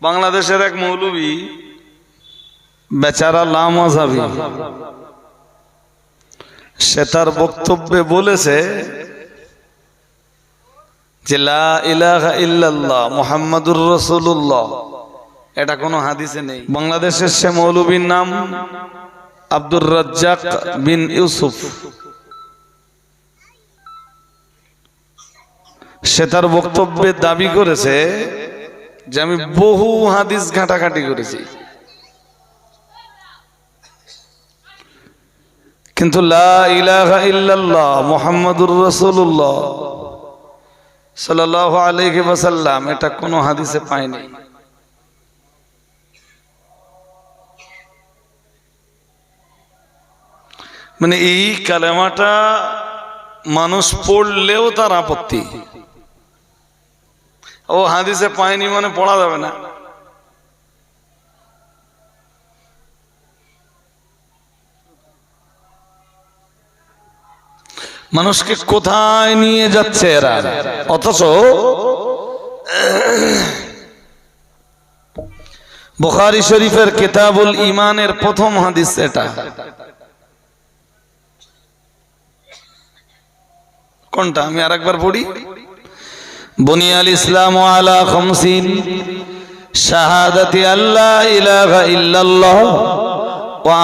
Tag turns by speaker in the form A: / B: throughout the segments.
A: বাংলাদেশের এক মৌলবী, বেচারা লামাজাবি। সে তার বক্তব্যে বলেছে যে মুহাম্মাদুর রাসূলুল্লাহ। এটা কোনো হাদিসে নেই। বাংলাদেশের সে মৌলবীর নাম আব্দুর রাজ্জাক বিন ইউসুফ। সে তার বক্তব্যে দাবি করেছে যে আমি বহু হাদিস ঘাটাঘাটি করেছি। কিন্তু মুহাম্মাদুর এটা কোনো হাদিসে মানে এই কালেমাটা মানুষ পড়লেও তার আপত্তি। ও হাদিসে পায়নি মানে পড়া যাবে না। মানুষকে কোথায় নিয়ে যাচ্ছে এরা? অথচ বুখারী শরীফের কিতাবুল ইমানের প্রথম হাদিস এটা। কোনটা? আমি আরেকবার পড়ি? বুনিয়াল ইসলাম আলা খামসিন। শাহাদাতি আল্লাহ ইলাহা ইল্লাল্লাহ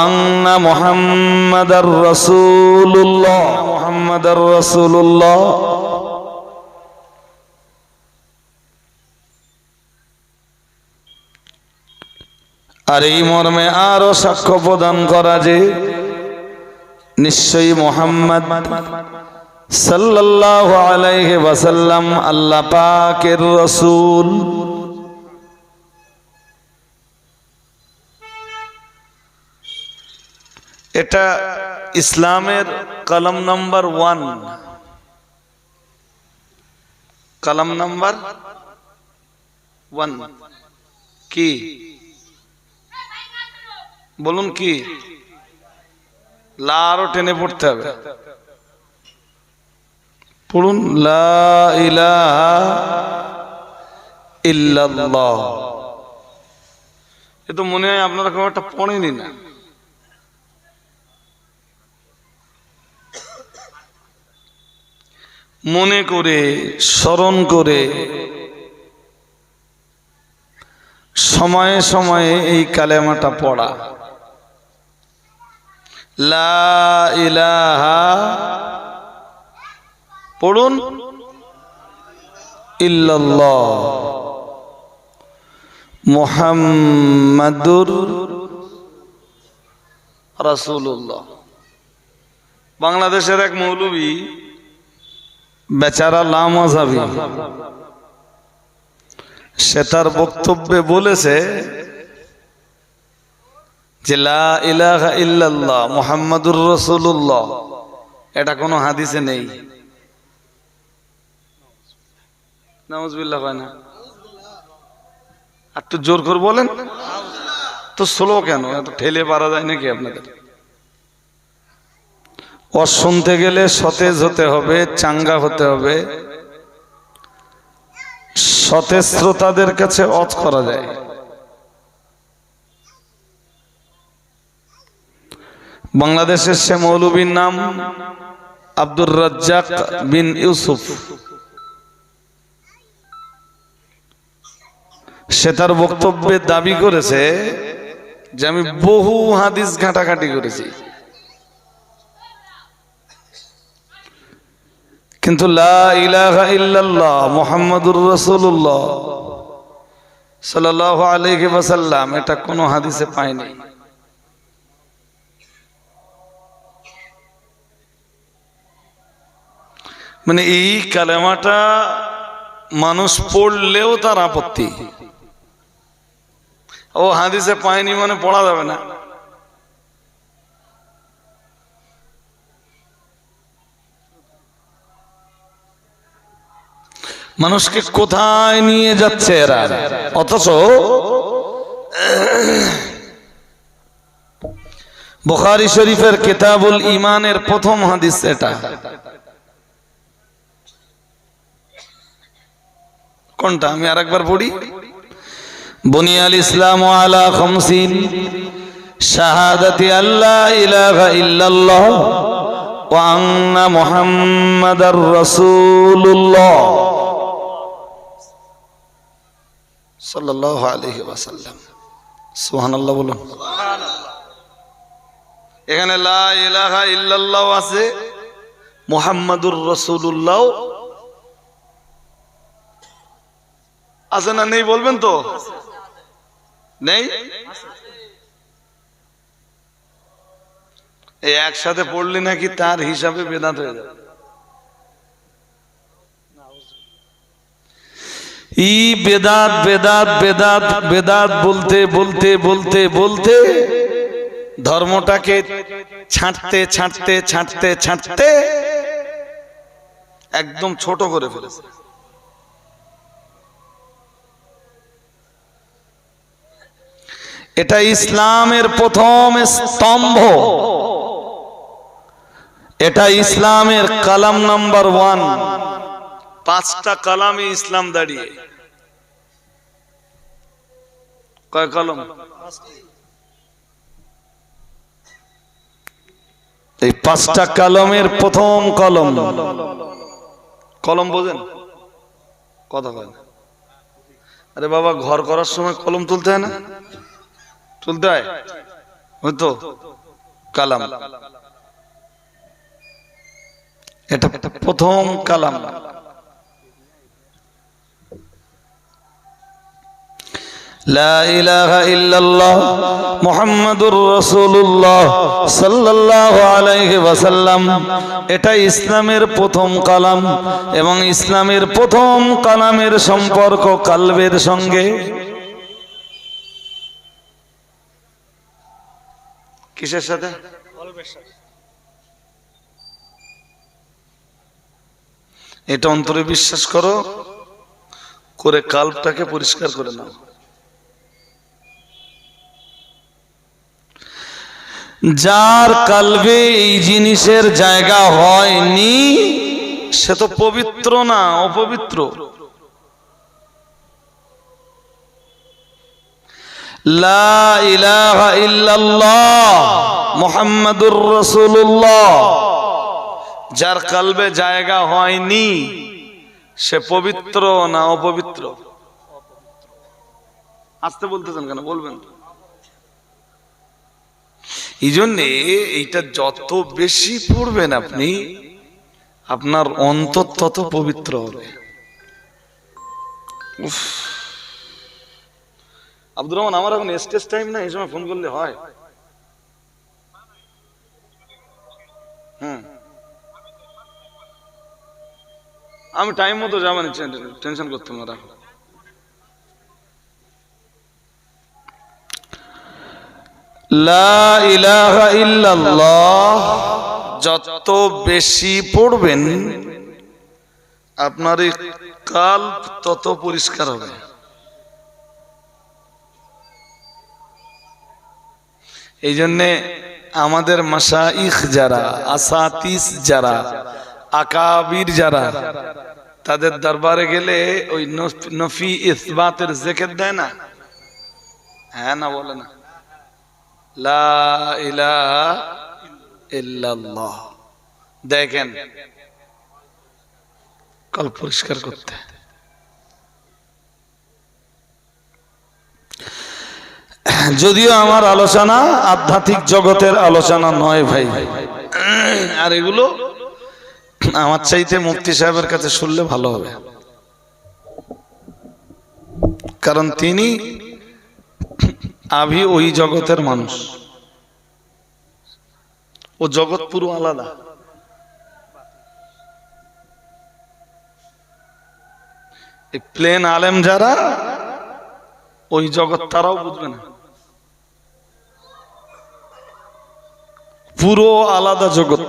A: আন্না মুহাম্মাদার রাসূলুল্লাহ। মুহাম্মাদার রাসূলুল্লাহ। আর এই মর্মে আরও সাক্ষ্য প্রদান করা যে, নিশ্চয়ই মোহাম্মদ সাল্লাল্লাহু আলাইহি ওয়াসাল্লাম আল্লাহ পাকের রাসূল। এটা ইসলামের কলম নাম্বার ওয়ান। কলম নাম্বার ওয়ান। কি? বলুন কি? লা আরও টেনে পড়তে হবে। পড়ুন এ তো মনে হয় আপনারা কোনো একটা পড়েনি না। মনে করে, স্মরণ করে, সময়ে সময়ে এই কালেমাটা পড়া। লা ইলাহা পড়ুন। ইল্লাল্লাহ। মুহাম্মাদুর রাসূলুল্লাহ। বাংলাদেশের এক মৌলবী, বেচারা লামাজাবি। সে তার বক্তব্যে বলেছে যে, লা ইলাহা ইল্লাল্লাহ, মুহাম্মাদুর রাসূলুল্লাহ। এটা কোনো হাদিসে নেই। নাউজুবিল্লাহ হয় না। একটু জোর করে বলেন। তো স্লো কেন? এত ঠেলে পারা যায় নাকি আপনাদের? শুনতে গেলে সতেজ হতে হবে, চাঙ্গা হতে হবে। সতেজ শ্রোতাদের কাছে অজ করা যায়। বাংলাদেশের সে মৌলবীর নাম আব্দুর রাজ্জাক বিন ইউসুফ। সে তার বক্তব্যে দাবি করেছে যে আমি বহু হাদিস ঘাটাঘাটি করেছি। কিন্তু মুহাম্মাদুর রাসূলুল্লাহ সাল্লাল্লাহু আলাইহি ওয়াসাল্লাম এটা কোনো হাদিসে পাইনি মানে এই কালেমাটা মানুষ পড়লেও তার আপত্তি। ও হাদিসে পায়নি মানে পড়া যাবে না। মানুষকে কোথায় নিয়ে যাচ্ছে এরা? অথচ বুখারী শরীফের কিতাবুল ইমানের প্রথম হাদিস এটা। কোনটা? আমি আরেকবার পড়ি? বুনিয়াল ইসলাম আলা খমসিন। শাহাদাতি আল্লাহ ইলাহা ইল্লাল্লাহ ওয়া আন্না মুহাম্মাদার রাসূলুল্লাহ। সাল্লাল্লাহু আলাইহি ওয়াসাল্লাম। সুবহানাল্লাহ বলুন। এখানে লা ইলাহা ইল্লাল্লাহ আছে, মুহাম্মাদুর রাসূলুল্লাহ। আছে না নেই বলবেন তো? নেই? একসাথে পড়লি নাকি তার হিসাবে বেদাত হয়ে যাবে? ই বেদাত বেদাত বেদাত বেদাত বলতে বলতে বলতে বলতে ধর্মটাকে ছাঁটতে ছাঁটতে ছাঁটতে ছাঁটতে একদম ছোট করে ফেলেছে। এটা ইসলামের প্রথম স্তম্ভ। এটা ইসলামের কালাম নাম্বার ওয়ান। পাঁচটা কালামে ইসলাম দাঁড়িয়ে। কয় কলম? এই পাঁচটা কলমের প্রথম কলম। কলম বোঝেন? কথা কয় আরে বাবা, ঘর করার সময় কলম তুলতে হয় না? তুলতে হয়? হয়তো কালাম। এটা প্রথম কালাম। লা ইলাহা ইল্লাল্লাহ মুহাম্মাদুর রাসূলুল্লাহ সাল্লাল্লাহু আলাইহি ওয়াসাল্লাম। এটা ইসলামের প্রথম কালাম এবং ইসলামের প্রথম কালামের সম্পর্ক কালবের সঙ্গে কিসের সাথে? এটা অন্তরে বিশ্বাস করো করে কাল্পটাকে পরিষ্কার করে নাও। যার কালবে এই জিনিসের জায়গা হয়নি সে তো পবিত্র না অপবিত্র। লা ইলাহা ইল্লাল্লাহ মুহাম্মাদুর যার কালবে জায়গা হয়নি, সে পবিত্র না অপবিত্র? আসতে বলতেছেন কেন? বলবেন এই জন্যে এইটা যত বেশি পড়বেন আপনি, আপনার অন্তর তত পবিত্র হবে। উফ। আব্দুর রহমান, আমার এখন স্টেজ টাইম না, এই সময় ফোন করলে হয়। হুম। আমি টাইম মতো যাবানি টেনশন করতে না, রাখো। যত বেশি পড়বেন, আপনার কাল তত পরিষ্কার হবে। এই জন্যে আমাদের মাসা মাসাইখ যারা, আসাতিস যারা, আকাবির যারা, তাদের দরবারে গেলে ওই নফ- ইসবাতের জেকের দেয় না? হ্যাঁ না বলে না? দেখেন। কাল পরিষ্কার করতে। যদিও আমার আলোচনা আধ্যাত্মিক জগতের আলোচনা নয় ভাই। আর এগুলো আমার চাইতে মুফতি সাহেবের কাছে শুনলে ভালো হবে। কারণ তিনি আভি ওই জগতের মানুষ। ও জগৎ পুরো আলাদা। প্লেন আলেম যারা, ওই জগৎ তারাও বুঝবে না। পুরো আলাদা জগৎ।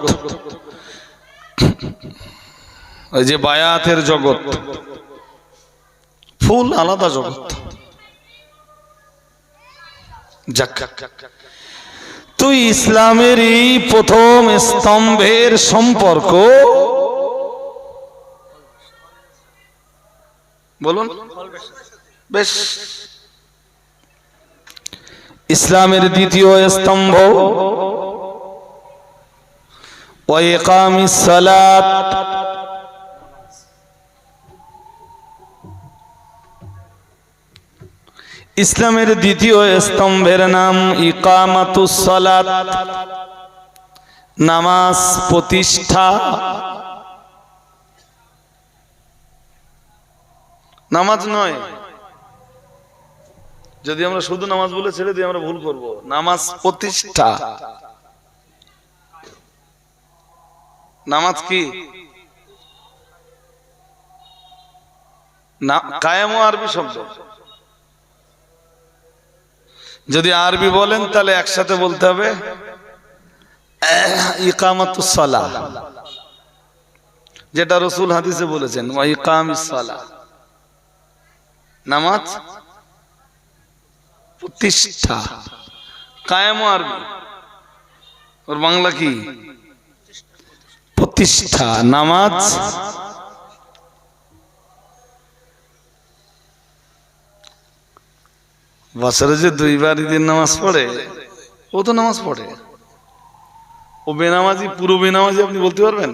A: ওই যে বায়াতের জগৎ। ফুল আলাদা জগৎ। তুই ইসলামের এই প্রথম স্তম্ভের সম্পর্ক। বলুন। বেশ। ইসলামের দ্বিতীয় স্তম্ভ। ইসলামের দ্বিতীয় স্তম্ভের নাম ইকামাতুস সালাত নামাজ প্রতিষ্ঠা। নামাজ নয়। যদি আমরা শুধু নামাজ বলে ছেড়ে দিই, আমরা ভুল করব। নামাজ প্রতিষ্ঠা। নামাজ কি? কায়েম আরবি শব্দ। যদি আরবি বলেন, তাহলে একসাথে বলতে হবে যেটা রসুল হাদিসে বলেছেন নামাজ? প্রতিষ্ঠা। কায়েম আরবি। ওর বাংলা কি? প্রতিষ্ঠা, নামাজ। বছরে যে দুইবার ঈদের নামাজ পড়ে, ও তো নামাজ পড়ে। ও বেনামাজি, পুরো বেনামাজি আপনি বলতে পারবেন?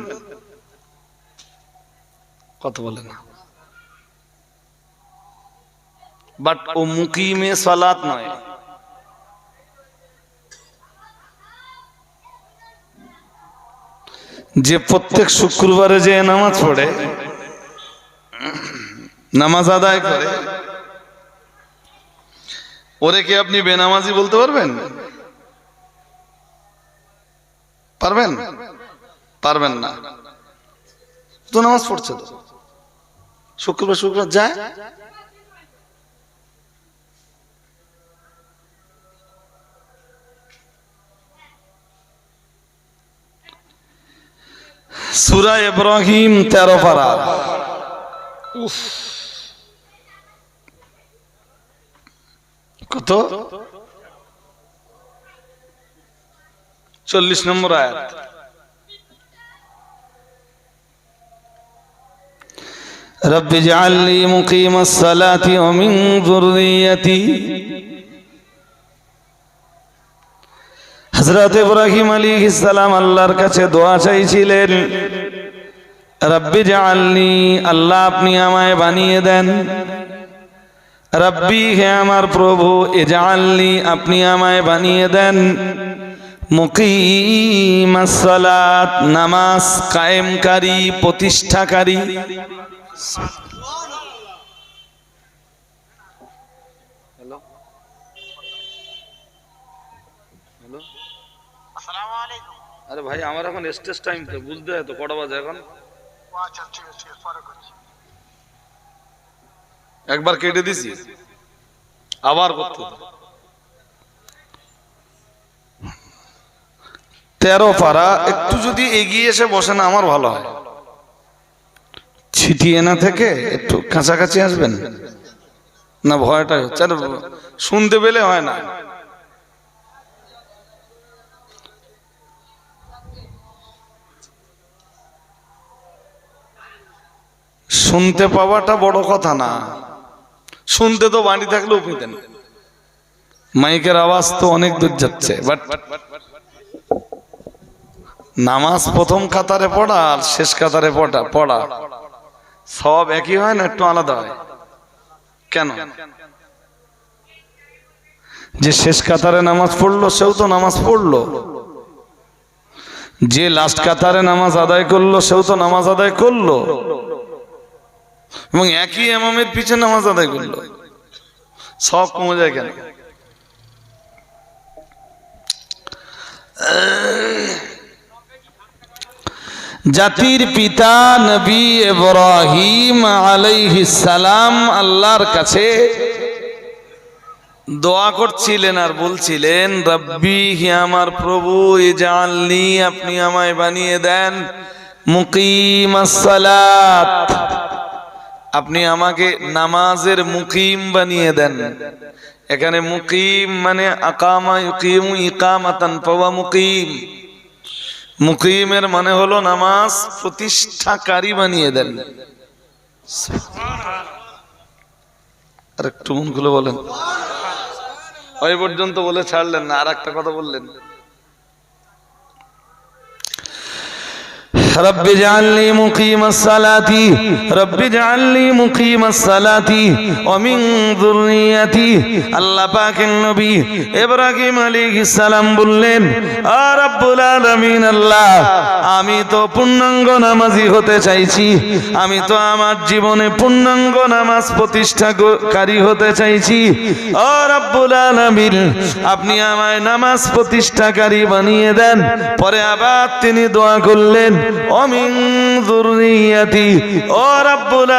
A: কত বলে না। বাট ও মুকিমে সালাত নয়। যে প্রত্যেক শুক্রবারে যে নামাজ পড়ে, নামাজ আদায় করে, ওরে কি আপনি বেনামাজি বলতে পারবেন? পারবেন? পারবেন না। তো নামাজ পড়ছে তো। শুক্রবার শুক্রবার যায়? সুরা ইব্রাহিম তেরো পারা উফ কত চল্লিশ নম্বর আয়াত رب اجعل لي مقيم الصلاة ومن ذريتي হজরত ইব্রাহিম আলী ইসালাম আল্লাহর কাছে দোয়া চাইছিলেন, রব্বি জাআলনি, আল্লাহ আপনি আমায় বানিয়ে দেন। রব্বি, হে আমার প্রভু এ জাআলনি আপনি আমায় বানিয়ে দেন। মুকিমাসসালাত নামাজ কায়েমকারী, প্রতিষ্ঠাকারী। আরে ভাই, আমার এখন স্টেজ টাইম তো, বুঝতে হয় তো, কটা বাজে এখন?
B: আচ্ছা ঠিক আছে
A: একবার কেটে দিছি। আবার করতে তেরো পারা একটু যদি এগিয়ে এসে বসেন, আমার ভালো হয়। ছিটিয়ে না থেকে একটু কাছাকাছি আসবেন। না ভয়টা হচ্ছে। শুনতে পেলে হয় না। শুনতে পাওয়াটা বড় কথা না। শুনতে তো বাড়ি থাকলেও পেতেন মাইকের আওয়াজ তো অনেক দূর যাচ্ছে নামাজ প্রথম কাতারে পড়া আর শেষ কাতারে পড়া পড়া। সব একই হয় না, একটু আলাদা হয়? কেন? যে শেষ কাতারে নামাজ পড়ল, সেও তো নামাজ পড়ল। যে লাস্ট কাতারে নামাজ আদায় করল, সেও তো নামাজ আদায় করল। এবং একই এমামের পিছনে নামাজ আদায় করল। সব কমে যায় কেন? জাতির পিতা নবী ইব্রাহিম সালাম আল্লাহর কাছে দোয়া করছিলেন আর বলছিলেন, রব্বি হি আমার প্রভু ইজালনি আপনি আমায় বানিয়ে দেন মুকিমাস সালাত। আপনি আমাকে নামাজের মুকিম বানিয়ে দেন। এখানে মুকিম মানে আকামা ইকামাতান পাওয়া মুকিম। মুকিমের মানে হলো নামাজ প্রতিষ্ঠাকারী বানিয়ে দেন। আর একটু মন খুলে বলেন। ওই পর্যন্ত বলে ছাড়লেন না আর একটা কথা বললেন। رب اجعلني مقيم الصلاة رب اجعلني مقيم الصلاة ومن ذريتي আল্লাহ পাকের নবী ইব্রাহিম আলাইহিস সালাম বললেন আ রব্বুল আলামিন আল্লাহ আমি তো পূর্ণাঙ্গ নামাজি হতে চাইছি আমি তো আমার জীবনে পূর্ণাঙ্গ নামাজ প্রতিষ্ঠাকারী হতে চাইছি ও রব্বুল আলামিন আপনি আমায় নামাজ প্রতিষ্ঠাকারী বানিয়ে দেন পরে আবার তিনি দোয়া করলেন অমিন দুর্নীতি, ও রাব্বুল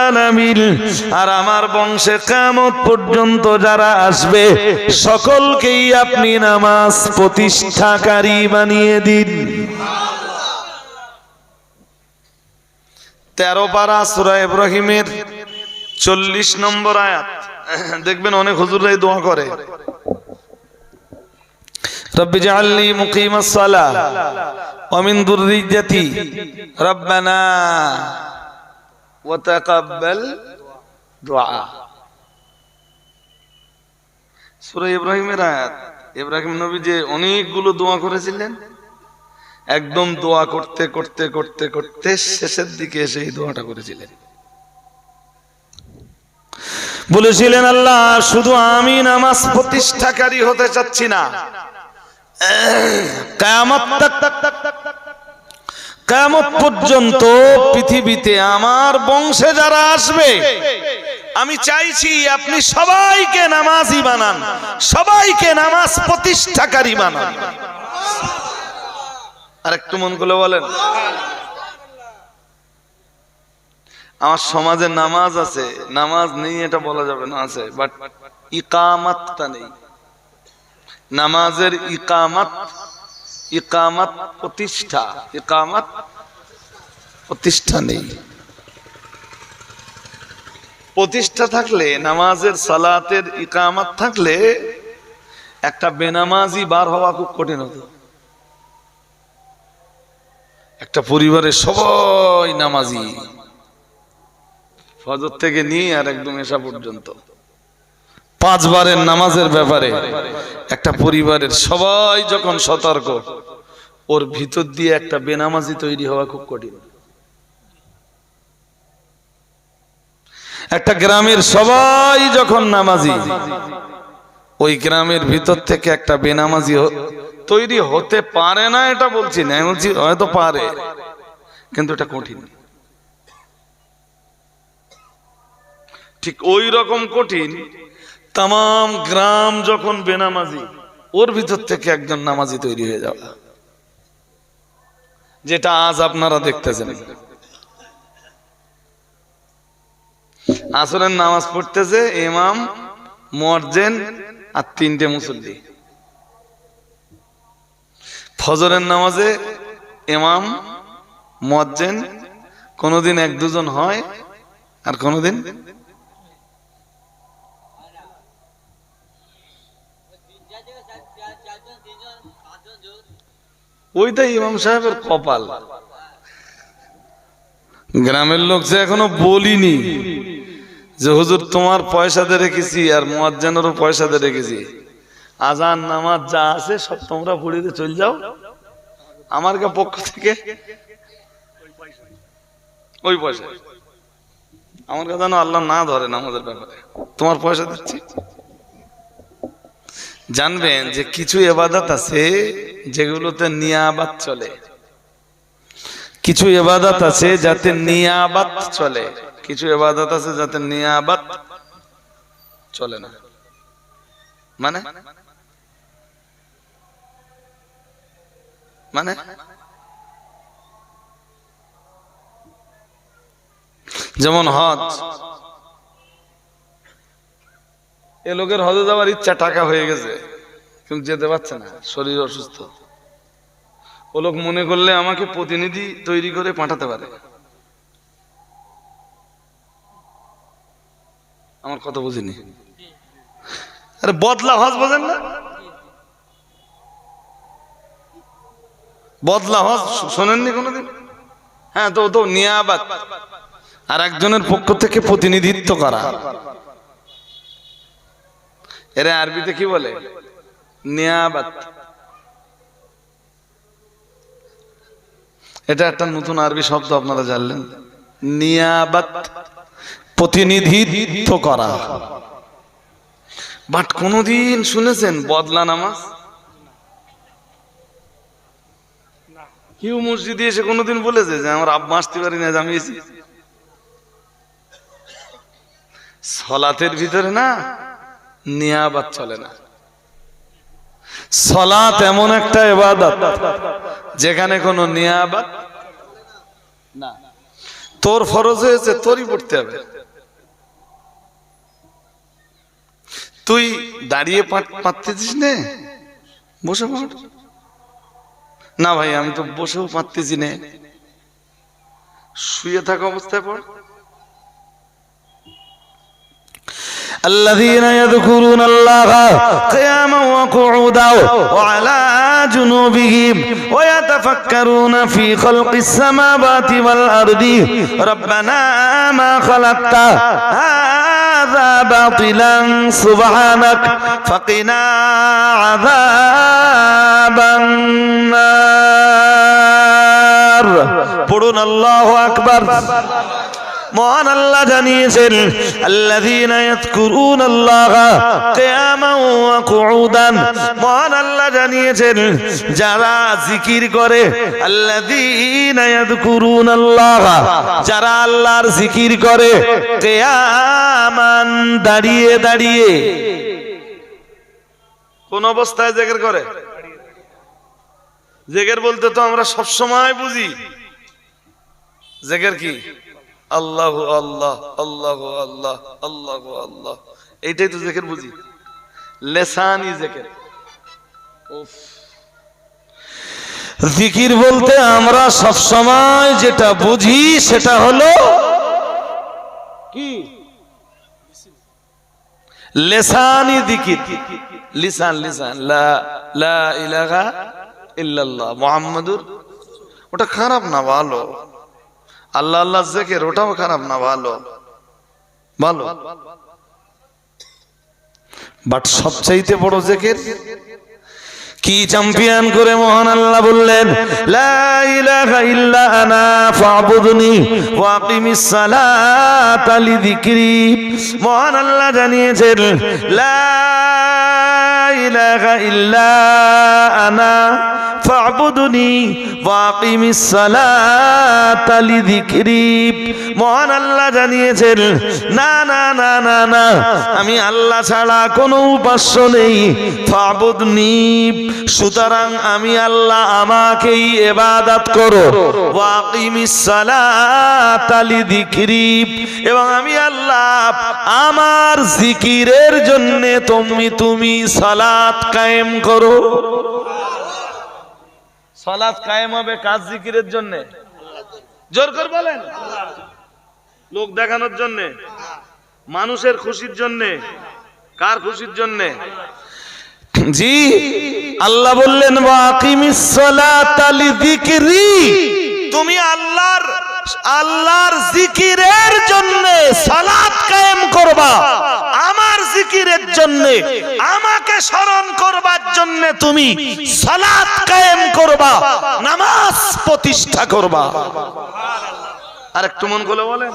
A: আর আমার বংশে কামত পর্যন্ত যারা আসবে, সকলকেই আপনি নামাজ প্রতিষ্ঠাকারী বানিয়ে দিন। তেরো পারা সুরা ইব্রাহিমের চল্লিশ নম্বর আয়াত। দেখবেন অনেক হুজুরাই দোয়া করে। রব্বি জাহাল্লি মুকিমাস সালা ومن ذريتي ربنا وتقبل دعاء সূরা ইব্রাহিমের আয়াত ইব্রাহিম নবী যে অনেকগুলো দোয়া করেছিলেন একদম দোয়া করতে করতে করতে করতে শেষের দিকে এসে এই দোয়াটা করেছিলেন বলেছিলেন আল্লাহ শুধু আমি নামাজ প্রতিষ্ঠাকারী হতে চাচ্ছি না কায়ামত কায়ামত পর্যন্ত পৃথিবীতে আমার বংশে যারা আসবে, আমি চাইছি আপনি সবাইকে নামাজি বানান, সবাইকে নামাজ প্রতিষ্ঠাকারী বানান। আর একটু মন করে বলেন। আমার সমাজে নামাজ আছে, নামাজ নেই এটা বলা যাবে না আছে বাট ইকামাতটা নেই। নামাজের ইকামাত ইকামাত প্রতিষ্ঠা ইকামাত প্রতিষ্ঠা নেই। প্রতিষ্ঠা থাকলে, নামাজের সালাতের ইকামাত থাকলে একটা বেনামাজি বার হওয়া খুব কঠিন হতো। একটা পরিবারের সবাই নামাজি। ফজর থেকে নিয়ে আর একদম এসা পর্যন্ত। পাঁচবারের নামাজের ব্যাপারে। একটা পরিবারের সবাই যখন সতর্ক, ওর ভিতর দিয়ে একটা বেনামাজি তৈরি হওয়া খুব কঠিন। একটা গ্রামের সবাই যখন নামাজি, ওই গ্রামের ভিতর থেকে একটা বেনামাজি তৈরি হতে পারে না এটা বলছি না বলছি হয়তো পারে, কিন্তু এটা কঠিন। ঠিক ওই রকম কঠিন তাম গ্রাম যখন বেনামাজি, ওর ভিতর থেকে একজন নামাজি তৈরি হয়ে যাওয়া যেটা আজ আপনারা দেখতেছেন। আসরের নামাজ পড়তেছে ইমাম মর্জেন আর তিনটে মুসল্লি। ফজরের নামাজে ইমাম মজ্জেন কোনোদিন এক দুজন হয় আর কোনোদিন ওইটাই ইমাম সাহেবের কপাল। গ্রামের লোক যে এখনও বলিনি যে, হুজুর, তোমার পয়সা দিয়ে রেখেছি আর মোয়াজ্জানেরও পয়সা দিয়ে রেখেছি। আজান, নামাজ যা আছে সব তোমরা পড়িতে চলে যাও। আমার কা পক্ষ থেকে? ওই পয়সা। আমার যেন আল্লাহ না ধরে নামাজের ব্যাপারে। তোমার পয়সা দিচ্ছি। জানবেন যে কিছু এবাদত আছে যেগুলোতে নিয়াবাত চলে। কিছু এবাদত আছে যাতে নিয়াবাত চলে। কিছু এবাদত আছে যাতে নিয়াবাত চলে না। মানে? মানে? যেমন হজ। এ লোকের হজে যাওয়ার ইচ্ছা টাকা হয়ে গেছে, কিন্তু যেতে পারছে না, শরীর অসুস্থ। ও লোক মনে করলে আমাকে প্রতিনিধি তৈরি করে পাঠাতে পারে। আমার কথা বুঝিনি। আরে বদলা হজ বোঝেন না? বদলা হজ শোনেননি কোনোদিন? হ্যাঁ তো তো নিয়াবাত। আর একজনের পক্ষ থেকে প্রতিনিধিত্ব করা। এরা আরবিতে কি বলে? নিয়াবাত। এটা একটা নতুন আরবি শব্দ, আপনারা জানলেন। নিয়াবাত, প্রতিনিধিত্ব করা। বাট কোনদিন শুনেছেন বদলা নামাজ? কেউ মসজিদে এসে কোনোদিন বলেছে যে আমার আব্বা আসতে পারি না জামিয়েছি সলাতের ভিতরে না নিয়াবাত চলে না। সলাত এমন একটা এবাদত যেখানে কোনো নিয়াবাত না। তোর ফরজ হয়েছে, তোরই পড়তে হবে। তুই দাঁড়িয়ে পারতেছিস নে? বসে পড়। না ভাই, আমি তো বসেও পারতেছি নে। শুয়ে থাকা অবস্থায় পড়।
C: الذين يذكرون الله قياما وقعودا وعلى جنوبهم ويتفكرون في خلق السماوات والأرض ربنا ما خلقت هذا باطلا سبحانك فقنا عذاب النار পড়ুন আল্লাহু আকবার মহান আল্লাহ জানিয়েছেন কুউদান। মহান আল্লাহ জানিয়েছেন, যারা জিকির করে ইয়াযকুরুনাল্লাহা। যারা আল্লাহর জিকির করে, কিয়ামান দাঁড়িয়ে দাঁড়িয়ে।
A: কোন অবস্থায় জেগের করে? জেগের বলতে তো আমরা সব সময় বুঝি। জেগের কি? আল্লাহ আল্লাহ আল্লাহ আল্লাহ আল্লাহ আল্লাহ। এইটাই তো জেকের বুঝি। লেসানি জেকের।
C: জিকির বলতে আমরা সব সময় যেটা বুঝি সেটা হলো কি? লেসানি দিকির
A: লিসান লিসান। লা লা ইলাহা ইল্লাল্লাহ। মুহাম্মাদুর। ওটা খারাপ না, ভালো। আল্লাহ আল্লাহ জেকের ওটাও খারাপ না, ভালো। ভালো।
C: বাট সবচাইতে বড় জেকের কি চ্যাম্পিয়ন করে মহান আল্লাহ বললেন, লা মহান আল্লাহ জানিয়েছেন, লা ইলাহা ইল্লা আনা ফাবুদনি ওয়া আকিমিস সালাতা লিযিকরি। মহান আল্লাহ জানিয়েছেন, না না না না না, আমি আল্লাহ ছাড়া কোনো উপাস্য নেই। ফাবুদনি, সুতরাং আমি আল্লাহ আমাকেই এবাদত করো। ওয়াকিমিস সালাতা লিযিকরি। এবং আমি আল্লাহ আমার জিকিরের জন্য তুমি তুমি সালাত কায়েম করো।
A: সালাত কায়েম হবে কাজ জিকিরের জন্য। জোর করে বলেন। লোক দেখানোর জন্য মানুষের খুশির জন্য কার খুশির জন্য?
C: জি আল্লাহ বললেন ওয়াকিমিস সালাতা লিযিকরি তুমি আল্লাহর আল্লাহর জিকিরের জন্য সালাত কায়েম করবা। আমার জিকিরের জন্য, আমাকে স্মরণ করবার জন্য তুমি কায়েম করবা, নামাজ প্রতিষ্ঠা করবা।
A: আর একটু মন করে বলেন।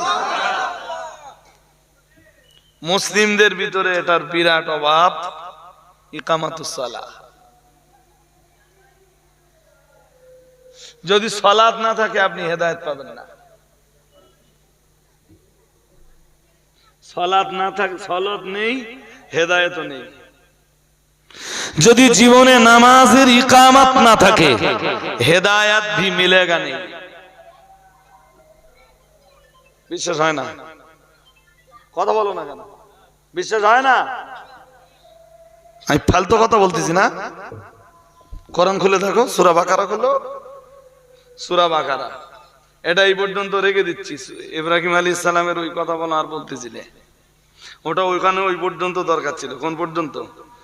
A: মুসলিমদের ভিতরে এটার বিরাট অভাব যদি সলাদ না থাকে, আপনি হেদায়েত পাবেন না। সলাদ না থাকে সলাদ নেই হেদায়েতও নেই।
C: যদি জীবনে নামাজের ইকামত না থাকে
A: হেদায়াত ভি মিলেগা নেই। বিশ্বাস হয় না? কথা বলো না কেন? বিশ্বাস হয় না? আমি ফালতু কথা বলতেছি না। কোরআন খুলে থাকো সুরা বাকারা খুলো। সুরা বাকারা। এটা এই পর্যন্ত রেখে দিচ্ছি। ইব্রাহিম আলী ইসলামের ওই কথা বলো আর বলতেছিলে ওটা ওইখানে ওই পর্যন্ত দরকার ছিল। কোন পর্যন্ত?